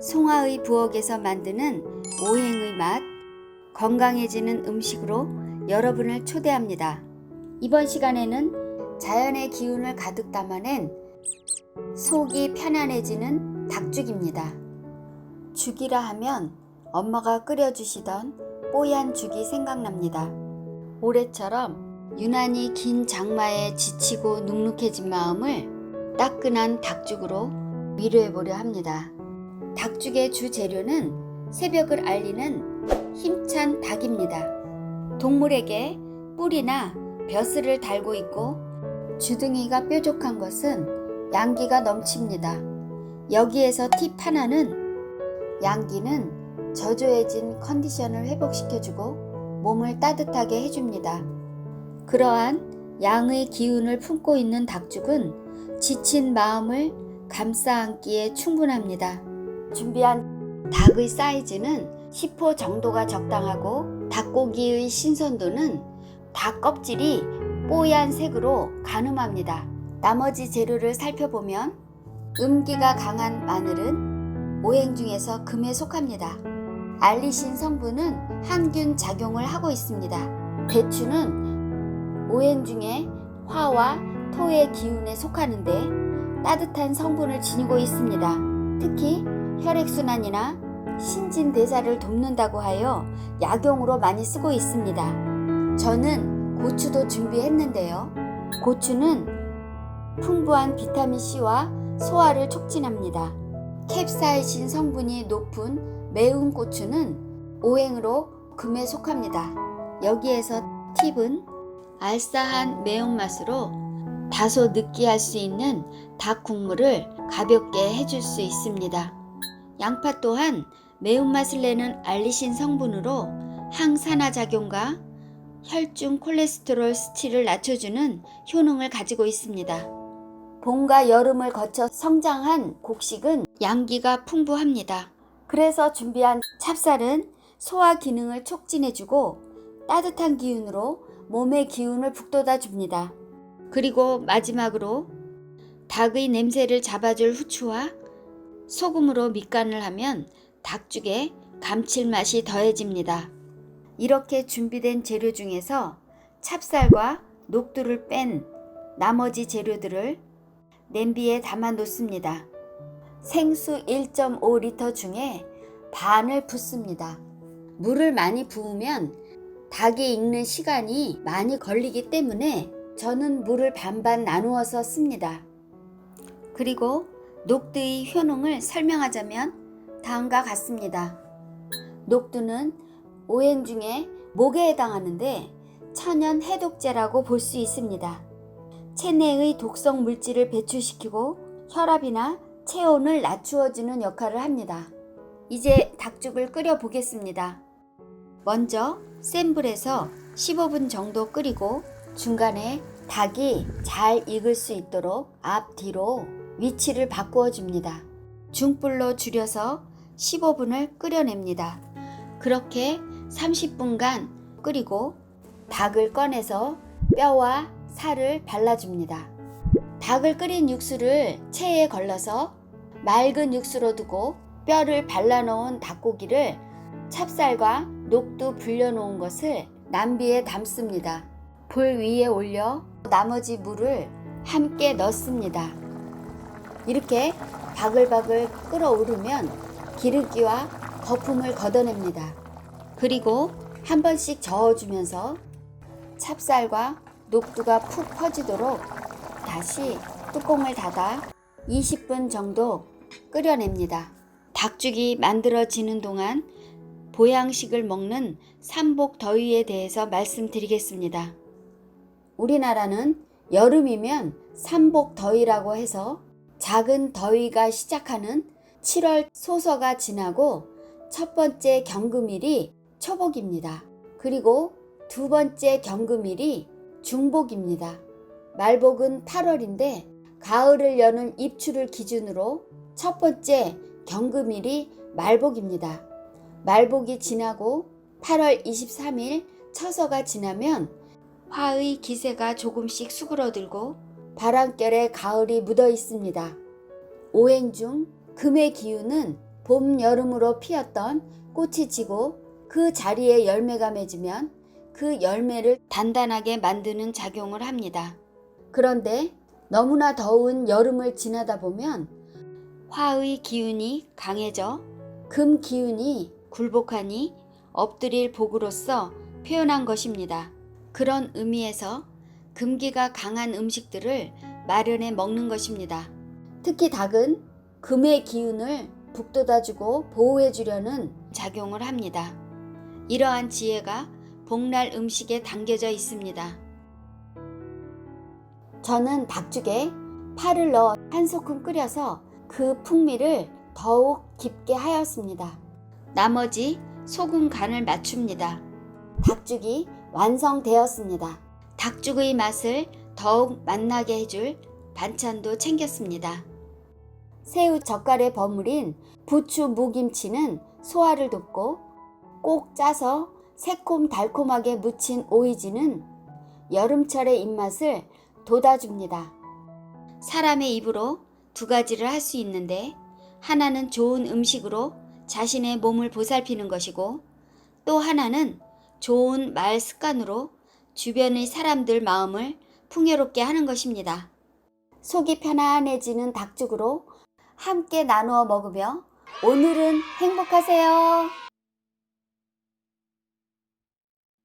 송화의 부엌에서 만드는 오행의 맛, 건강해지는 음식으로 여러분을 초대합니다. 이번 시간에는 자연의 기운을 가득 담아낸 속이 편안해지는 닭죽입니다. 죽이라 하면 엄마가 끓여주시던 뽀얀 죽이 생각납니다. 올해처럼 유난히 긴 장마에 지치고 눅눅해진 마음을 따끈한 닭죽으로 위로해보려 합니다. 닭죽의 주 재료는 새벽을 알리는 힘찬 닭입니다. 동물에게 뿔이나 벼슬을 달고 있고 주둥이가 뾰족한 것은 양기가 넘칩니다. 여기에서 팁 하나는 양기는 저조해진 컨디션을 회복시켜주고 몸을 따뜻하게 해줍니다. 그러한 양의 기운을 품고 있는 닭죽은 지친 마음을 감싸 안기에 충분합니다. 준비한 닭의 사이즈는 10호 정도가 적당하고 닭고기의 신선도는 닭 껍질이 뽀얀 색으로 가늠합니다. 나머지 재료를 살펴보면 음기가 강한 마늘은 오행 중에서 금에 속합니다. 알리신 성분은 항균 작용을 하고 있습니다. 대추는 오행 중에 화와 토의 기운에 속하는데 따뜻한 성분을 지니고 있습니다. 특히 혈액순환이나 신진대사를 돕는다고 하여 약용으로 많이 쓰고 있습니다. 저는 고추도 준비했는데요. 고추는 풍부한 비타민C와 소화를 촉진합니다. 캡사이신 성분이 높은 매운 고추는 오행으로 금에 속합니다. 여기에서 팁은 알싸한 매운맛으로 다소 느끼할 수 있는 닭 국물을 가볍게 해줄 수 있습니다. 양파 또한 매운맛을 내는 알리신 성분으로 항산화 작용과 혈중 콜레스테롤 수치를 낮춰주는 효능을 가지고 있습니다. 봄과 여름을 거쳐 성장한 곡식은 양기가 풍부합니다. 그래서 준비한 찹쌀은 소화 기능을 촉진해주고 따뜻한 기운으로 몸의 기운을 북돋아 줍니다. 그리고 마지막으로 닭의 냄새를 잡아줄 후추와 소금으로 밑간을 하면 닭죽에 감칠맛이 더해집니다. 이렇게 준비된 재료 중에서 찹쌀과 녹두를 뺀 나머지 재료들을 냄비에 담아 놓습니다. 생수 1.5리터 중에 반을 붓습니다. 물을 많이 부으면 닭이 익는 시간이 많이 걸리기 때문에 저는 물을 반반 나누어서 씁니다. 그리고 녹두의 효능을 설명하자면 다음과 같습니다. 녹두는 오행 중에 목에 해당하는데 천연 해독제라고 볼 수 있습니다. 체내의 독성 물질을 배출시키고 혈압이나 체온을 낮추어주는 역할을 합니다. 이제 닭죽을 끓여 보겠습니다. 먼저 센 불에서 15분 정도 끓이고 중간에 닭이 잘 익을 수 있도록 앞뒤로 위치를 바꾸어 줍니다. 중불로 줄여서 15분을 끓여냅니다. 그렇게 30분간 끓이고 닭을 꺼내서 뼈와 살을 발라줍니다. 닭을 끓인 육수를 체에 걸러서 맑은 육수로 두고 뼈를 발라놓은 닭고기를 찹쌀과 녹두 불려놓은 것을 남비에 담습니다. 불 위에 올려 나머지 물을 함께 넣습니다. 이렇게 바글바글 끓어오르면 기름기와 거품을 걷어냅니다. 그리고 한 번씩 저어주면서 찹쌀과 녹두가 푹 퍼지도록 다시 뚜껑을 닫아 20분 정도 끓여냅니다. 닭죽이 만들어지는 동안 보양식을 먹는 삼복 더위에 대해서 말씀드리겠습니다. 우리나라는 여름이면 삼복 더위라고 해서 작은 더위가 시작하는 7월 소서가 지나고 첫 번째 경금일이 초복입니다. 그리고 두 번째 경금일이 중복입니다. 말복은 8월인데 가을을 여는 입추를 기준으로 첫 번째 경금일이 말복입니다. 말복이 지나고 8월 23일 처서가 지나면 화의 기세가 조금씩 수그러들고 바람결에 가을이 묻어 있습니다. 오행 중 금의 기운은 봄, 여름으로 피었던 꽃이 지고 그 자리에 열매가 맺으면 그 열매를 단단하게 만드는 작용을 합니다. 그런데 너무나 더운 여름을 지나다 보면 화의 기운이 강해져 금 기운이 굴복하니 엎드릴 복으로서 표현한 것입니다. 그런 의미에서 금기가 강한 음식들을 마련해 먹는 것입니다. 특히 닭은 금의 기운을 북돋아주고 보호해주려는 작용을 합니다. 이러한 지혜가 복날 음식에 담겨져 있습니다. 저는 닭죽에 파를 넣어 한 소끔 끓여서 그 풍미를 더욱 깊게 하였습니다. 나머지 소금 간을 맞춥니다. 닭죽이 완성되었습니다. 닭죽의 맛을 더욱 맛나게 해줄 반찬도 챙겼습니다. 새우 젓갈에 버무린 부추 무김치는 소화를 돕고 꼭 짜서 새콤달콤하게 무친 오이지는 여름철의 입맛을 돋아줍니다. 사람의 입으로 두 가지를 할 수 있는데 하나는 좋은 음식으로 자신의 몸을 보살피는 것이고 또 하나는 좋은 말 습관으로 주변의 사람들 마음을 풍요롭게 하는 것입니다. 속이 편안해지는 닭죽으로 함께 나누어 먹으며 오늘은 행복하세요.